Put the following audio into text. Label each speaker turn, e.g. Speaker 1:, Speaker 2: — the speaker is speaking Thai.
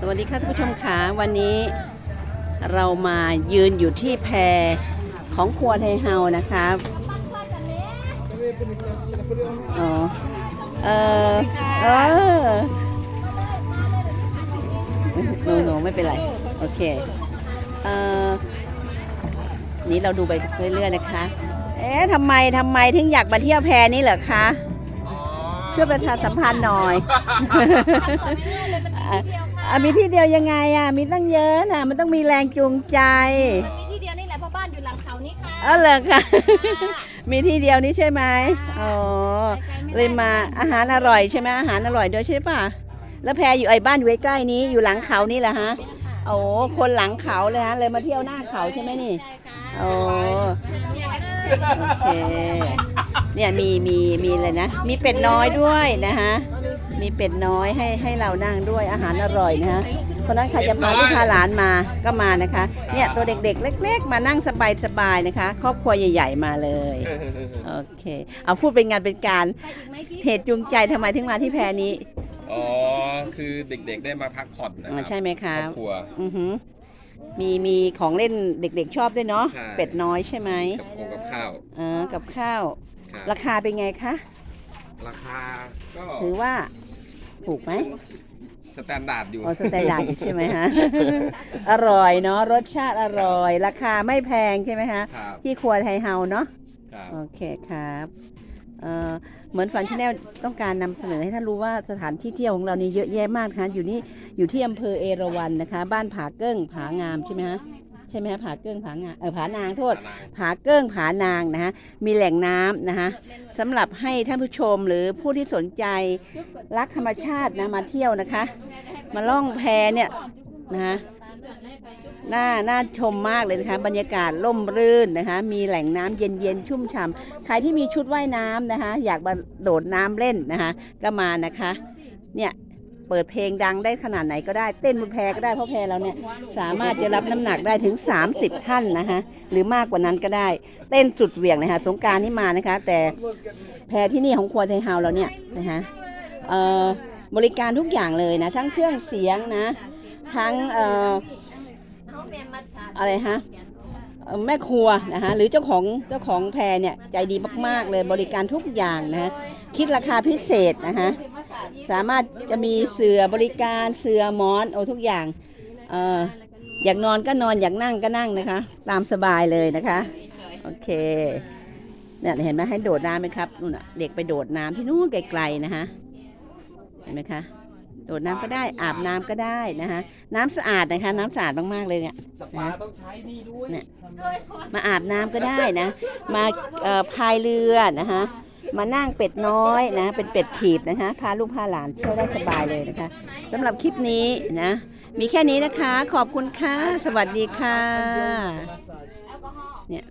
Speaker 1: สวัสดีค่ะท่านผู้ชมค่ะวันนี้เรามายืนอยู่ที่แพของครัวไทยเฮานะครับอ๋อเออเออโนโนไม่เป็นไร โอเค เออนี้เราดูไปเรื่อยๆนะคะ เอ๊ะทำไมทำไมถึงอยากมาเที่ยวแพนี้เหรอคะช่วยประชาสัมพันธ์หน่อย อะอะมีที่เดียวยังไงอะ มีตั้งเยอะนะมันต้องมีแรงจูงใจ
Speaker 2: มีที่เดียวนี่แหละเพราะบ้านอยู่หลังเขานี่ค่ะ
Speaker 1: เออเหรอคะมีที่เดียวนี้ใช่ไหมอ๋อ เลยมาอาหารอร่อยใช่ไหมอาหารอร่อยด้วยใช่ป่ะ แล้วแพรอยู่ไอ้บ้านอยู่ใกล้ๆนี้อยู่หลังเขานี่แหละฮะ โอ้คนหลังเขาเลยฮะ เลยมาเที่ยวหน้าเขาใช่ไหมนี่ โอ้โอเค เนี่ยมีมีมีเลยนะ มีเป็ดน้อยด้วยนะฮะ มีเป็ดน้อยให้ให้เรานั่งด้วยอาหารอร่อยนะฮะเพราะฉะนั้นใครจะพาลูกพาหลานมาก็มานะคะเนี่ยตัวเด็กๆ เล็ก ๆ มานั่งสบายๆนะคะ ครอบครัวใหญ่ ๆ มาเลยโอเค เอาพูดเป็นงานเป็นการ
Speaker 2: ไปอีกไหมกิ๊
Speaker 1: เหตุจูงใจทำไมถึงมาที่แพรนี้
Speaker 3: อ๋อคือเด็กๆได้มาพักผ่อนนะค
Speaker 1: อ่า
Speaker 3: รับ
Speaker 1: ใช่ไหมค
Speaker 3: คร
Speaker 1: รั
Speaker 3: อ
Speaker 1: บบ
Speaker 3: ครัว
Speaker 1: อือหือมีมีของเล่นเด็กๆชอบด้วยเนาะ
Speaker 3: ใช่
Speaker 1: เป็ดน้อยใช่ไหม
Speaker 3: กับโครงกับข้าว
Speaker 1: เออกับข้าว
Speaker 3: ครับ
Speaker 1: ราคาเป็นไงคะ
Speaker 3: ราคาก็
Speaker 1: ถือว่า ถูกไหม
Speaker 3: สแตนดาร์ดอยู่
Speaker 1: โอสแตนดาร์ดอยู่ใช่ไหมฮะ อร่อยเนาะรสชาติอร่อย ราคาไม่แพงใช่ไหมฮะ
Speaker 3: ครับ
Speaker 1: ที่ครัวไทยเฮาเนาะ
Speaker 3: ครับ
Speaker 1: โอเคครับเอ่อเหมือนฟันชแนลต้องการนำเสนอให้ท่านรู้ว่าสถานที่เที่ยวของเรานี่เยอะแยะมากนะคะอยู่นี่อยู่ที่อำเภอเอราวัณนะคะ บ้านผาเกิ้งผางามใช่ไหมฮะ ใช่ไหมฮะผาเกิ้งผางามเออผานางโทษ
Speaker 3: นาง
Speaker 1: ผาเกิ้งผานางนะฮะมีแหล่งน้ำนะคะสำหรับให้ท่านผู้ชมหรือผู้ที่สนใจรักธรรมชาตินะมาเที่ยวนะคะ มาล่องแพเนี่ยนะคะน่าน่าชมมากเลยนะคะ บรรยากาศร่มรื่นนะคะ มีแหล่งน้ำเย็นๆ ชุ่มฉ่ำใครที่มีชุดว่ายน้ำนะคะ อยากมาโดดน้ำเล่นนะคะ ก็มานะคะ เนี่ย เปิดเพลงดังได้ขนาดไหนก็ได้เต้นบนแพก็ได้เพราะแพเราเนี่ยสามารถจะรับน้ำหนักได้ถึง 30 ท่านนะคะหรือมากกว่านั้นก็ได้เต้นสุดเหวี่ยงนะคะสงการนี่มานะคะ แต่แพที่นี่ของครัวไทยเฮาเราเนี่ยนะคะเอ่อบริการทุกอย่างเลยนะทั้งเครื่องเสียงนะทั้งเอ่ออะไรฮะแม่ครัวนะคะหรือเจ้าของเจ้าของแพรเนี่ยใจดีมาก ๆ เลยบริการทุกอย่างนะฮะคิดราคาพิเศษนะคะ สามารถจะมีเสือบริการเสือหมอนโอ้ทุกอย่างเอ่ออยากนอนก็นอนอยากนั่งก็นั่งนะคะ ตามสบายเลยนะคะโอเคเนี่ยเห็นไหมให้โดดน้ำไหมครับนู่นน่ะเด็กไปโดดน้ำที่นู่นไกลๆนะคะเห็นไหมคะโดดน้ำก็ได้อาบน้ำก็ได้นะคะน้ำสะอาดนะคะ น้ำสะอาดมากๆเลยเนี่ย
Speaker 3: สปาต้องใช้นี่ด้วย
Speaker 1: เนี่ยมาอาบน้ำก็ได้นะ มาเอ่อพายเรือนะคะ มานั่งเป็ดน้อยนะ เป็นเป็ดถีบนะคะพาลูกพาหลานเที่ยวได้สบายเลยนะคะสำหรับคลิปนี้นะ มีแค่นี้นะคะ ขอบคุณค่ะ สวัสดีค่ะเนี่ย